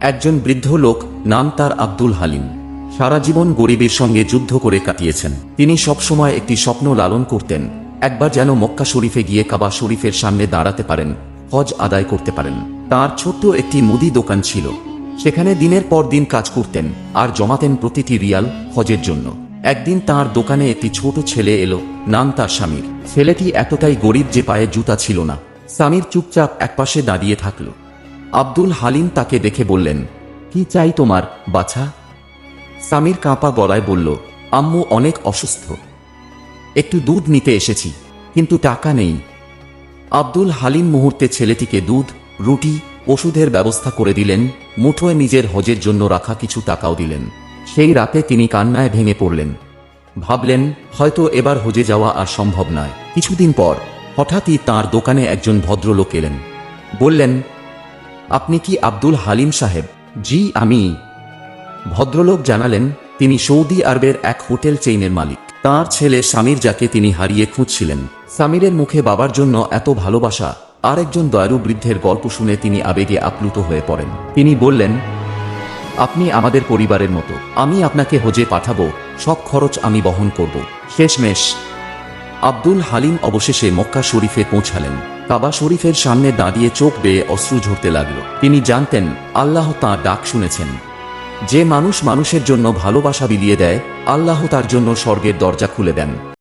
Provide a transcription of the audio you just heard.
একজন বৃদ্ধ লোক, নাম তার আব্দুল হালিম। সারা জীবন গরিবের সঙ্গে যুদ্ধ করে কাটিয়েছেন। তিনি সবসময় একটি স্বপ্ন লালন করতেন, একবার যেন মক্কা শরীফে গিয়ে কাবা শরীফের সামনে দাঁড়াতে পারেন, হজ আদায় করতে পারেন। তার ছোট্ট একটি মুদি দোকান ছিল। সেখানে দিনের পর দিন কাজ করতেন আর জমাতেন প্রতিটি রিয়াল হজের জন্য। একদিন তার দোকানে একটি ছোট ছেলে এলো, নাম তার স্বামীর। ছেলেটি এতটাই গরিব যে পায়ে জুতা ছিল না। স্বামীর চুপচাপ একপাশে দাঁড়িয়ে থাকল। আব্দুল হালিম তাকে দেখে বললেন, কি চাই তোমার, বাছা? সামির কাঁপা গলায় বলল, আম্মু অনেক অসুস্থ। একটু দুধ নিতে এসেছি, কিন্তু টাকা নেই। আব্দুল হালিম মুহূর্তে ছেলেটিকে দুধ, রুটি, ওষুধের ব্যবস্থা করে দিলেন, মুঠোয় নিজের হজের জন্য রাখা কিছু টাকাও দিলেন। সেই রাতে তিনি কান্নায় ভেঙে পড়লেন। ভাবলেন, হয়তো এবার হজে যাওয়া আর সম্ভব নয়। কিছুদিন পর হঠাৎই তার দোকানে একজন ভদ্রলোক এলেন। বললেন আপনি কি আব্দুল হালিম সাহেব? জি, আমি। ভদ্রলোক জানালেন, তিনি সৌদি আরবের এক হোটেল চেইনের মালিক। তার ছেলে স্বামীর যাকে তিনি হারিয়ে খুঁজছিলেন। সামিরের মুখে বাবার জন্য এত ভালোবাসা আর একজন বৃদ্ধের গল্প শুনে তিনি আবেগে আপ্লুত হয়ে পড়েন। তিনি বললেন, আপনি আমাদের পরিবারের মতো। আমি আপনাকে হজে পাঠাবো, সব খরচ আমি বহন করব। শেষমেশ আব্দুল হালিম অবশেষে মক্কা শরীফে পৌঁছালেন। কাবা শরীফের সামনে দাঁড়িয়ে চোখ বেয়ে অশ্রু ঝরতে লাগল। তিনি জানতেন, আল্লাহ তাঁর ডাক শুনেছেন। যে মানুষ মানুষের জন্য ভালোবাসা বিলিয়ে দেয়, আল্লাহ তার জন্য স্বর্গের দরজা খুলে দেন।